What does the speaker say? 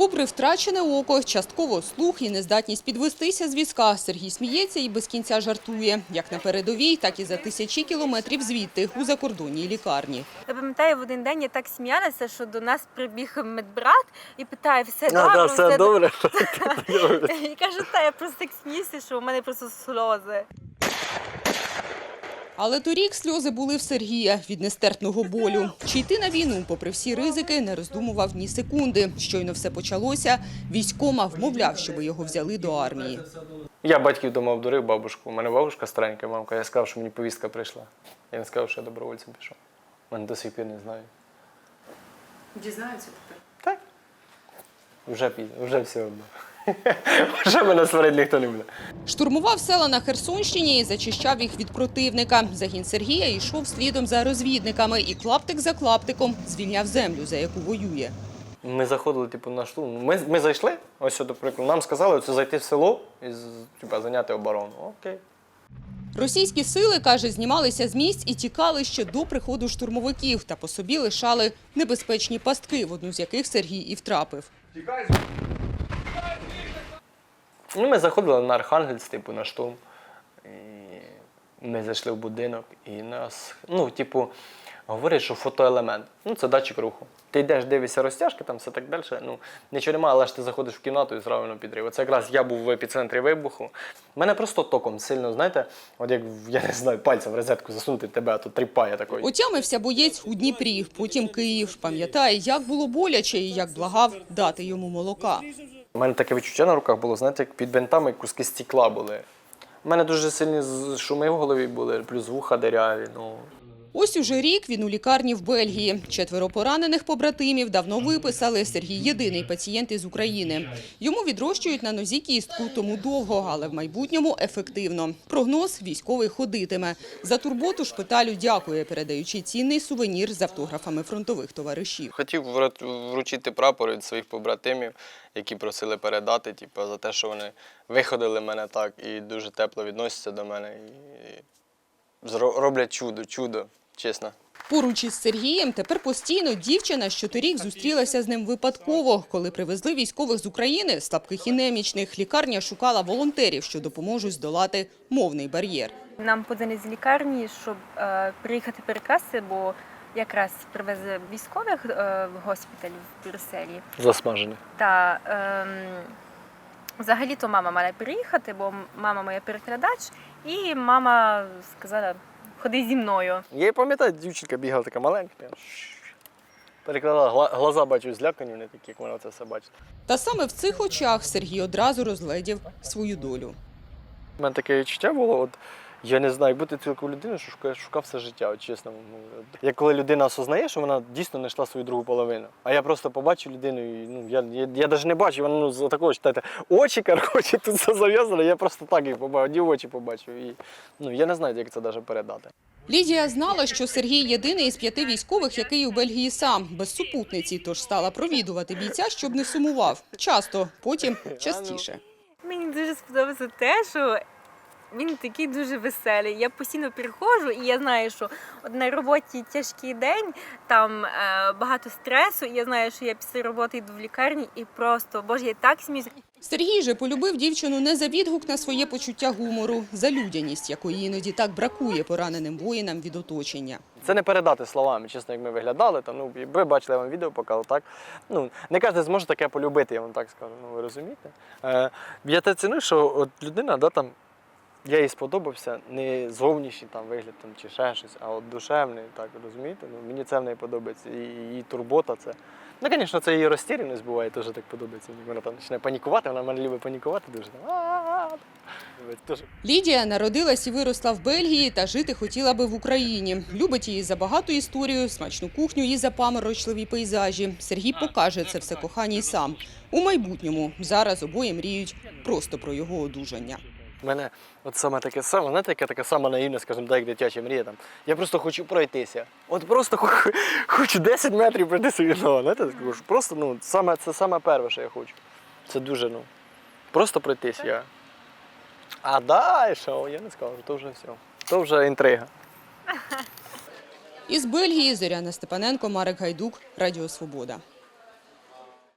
Попри втрачене око, частково слух і нездатність підвестися з візка, Сергій сміється і без кінця жартує. Як на передовій, так і за тисячі кілометрів звідти, у закордонній лікарні. Я пам'ятаю, в один день я так сміялася, що до нас прибіг медбрат і питає, все А, добре, да, все добре. добре. І кажу, та я просто так сміюся, що у мене просто сльози. Але торік сльози були в Сергія від нестерпного болю. Чи йти на війну, попри всі ризики, не роздумував ні секунди. Щойно все почалося, військома вмовляв, щоб його взяли до армії. Я батьків дома обдурив бабушку. У мене бабушка старенька, мамка. Я сказав, що мені повістка прийшла. Я не сказав, що я добровольцем пішов. Мене до сих пір не знають. Дізнаються тепер. Так. Вже пізно, вже все одно. Вже мене сварити ніхто не буде. Штурмував села на Херсонщині і зачищав їх від противника. Загін Сергія йшов слідом за розвідниками і клаптик за клаптиком звільняв землю, за яку воює. Ми заходили, типу, на штурм. Ми, ми зайшли, ось, до прикладу, нам сказали оце зайти в село і типу, зайняти оборону. Окей. Російські сили, каже, знімалися з місць і тікали ще до приходу штурмовиків та по собі лишали небезпечні пастки, в одну з яких Сергій і втрапив. Ну, ми заходили на Архангельськ, типу, на штурм. Ми зайшли в будинок і нас, ну, типу, говорять, що фотоелемент. Ну, це датчик руху. Ти йдеш, дивишся розтяжки, там все так далі. Ну, нічого немає, але ж ти заходиш в кімнату і зразу підрив. Оце якраз я був в епіцентрі вибуху. Мене просто током сильно, знаєте, от як я не знаю, пальцем в розетку засунути тебе, а тут тріпає такий. Отямився боєць у Дніпрі, потім Київ. Пам'ятає, як було боляче і як благав дати йому молока. У мене таке відчуття на руках було, знаєте, як під бинтами куски стекла були. У мене дуже сильні шуми в голові були, плюс вуха деряві. Ну, Ось уже рік він у лікарні в Бельгії. Четверо поранених побратимів давно виписали. Сергій єдиний пацієнт із України. Йому відрощують на нозі кістку, тому довго, але в майбутньому ефективно. Прогноз – військовий ходитиме. За турботу шпиталю дякує, передаючи цінний сувенір з автографами фронтових товаришів. Хотів вручити прапор від своїх побратимів, які просили передати, типу, за те, що вони виходили мене так і дуже тепло відносяться до мене. Роблять чудо, чудо, чесно. Поруч із Сергієм тепер постійно дівчина, що торік зустрілася з ним випадково. Коли привезли військових з України, слабких і немічних, лікарня шукала волонтерів, що допоможуть здолати мовний бар'єр. Нам подзвонили з лікарні, щоб е, приїхати перекрасти, бо якраз привезли військових е, в госпіталь в Брюсселі. Засмажений. Та ем, взагалі-то мама мала приїхати, бо мама моя перекладач, і мама сказала, ходи зі мною. Я пам'ятаю, дівчинка бігала така маленька. прям. Перекладала гла- глаза, бачу, злякані, вони такі, як вона це все бачить. Та саме в цих очах Сергій одразу розгледів свою долю. У мене таке відчуття було, от я не знаю, бути цілком людиною, що шукає, шукав все життя, от чесно. Ну. Як коли людина осознає, що вона дійсно знайшла свою другу половину. А я просто побачив людину, і ну я, я, я навіть не бачив, вона ну, з такого читайте, очі, коротше, тут все зав'язано, я просто так їх побачив, одні очі побачив. І ну я не знаю, як це навіть передати. Лідія знала, що Сергій єдиний із п'яти військових, який у Бельгії сам, без супутниці, тож стала провідувати бійця, щоб не сумував. Часто, потім частіше. Мені дуже сподобалося те, що він такий дуже веселий. Я постійно приходжу, і я знаю, що от на роботі тяжкий день, там е, багато стресу, і я знаю, що я після роботи йду в лікарні і просто, боже, я так сміюся. Сергій же полюбив дівчину не за відгук на своє почуття гумору, за людяність, якої іноді так бракує пораненим воїнам від оточення. Це не передати словами, чесно, як ми виглядали. Там, ну, ви бачили, я вам відео показав, так? Ну, не кожен зможе таке полюбити, я вам так скажу. Ну, ви розумієте? Е, я те ціную, що от людина, да, там, я їй сподобався не зовнішній там, вигляд там, чи ще щось, а от душевний, так, розумієте? Ну, мені це в неї подобається. І її турбота це. Ну, звісно, це її розтіряність буває, теж так подобається. Вона там починає панікувати, вона мене любить панікувати дуже. Лідія народилась і виросла в Бельгії та жити хотіла би в Україні. Любить її за багату історію, смачну кухню і за паморочливі пейзажі. Сергій покаже це все коханій сам. У майбутньому зараз обоє мріють просто про його одужання. Мене от саме таке саме, знаєте, яке таке саме наївне, скажімо, так, як дитяча мрія. Там. Я просто хочу пройтися. От просто хо- хочу 10 метрів пройти собі ногу. Знаєте, просто, ну, саме, це саме перше, що я хочу. Це дуже, ну, просто пройтись я. А далі, що, я не скажу, то вже все. То вже інтрига. Із Бельгії Зоряна Степаненко, Марек Гайдук, Радіо Свобода.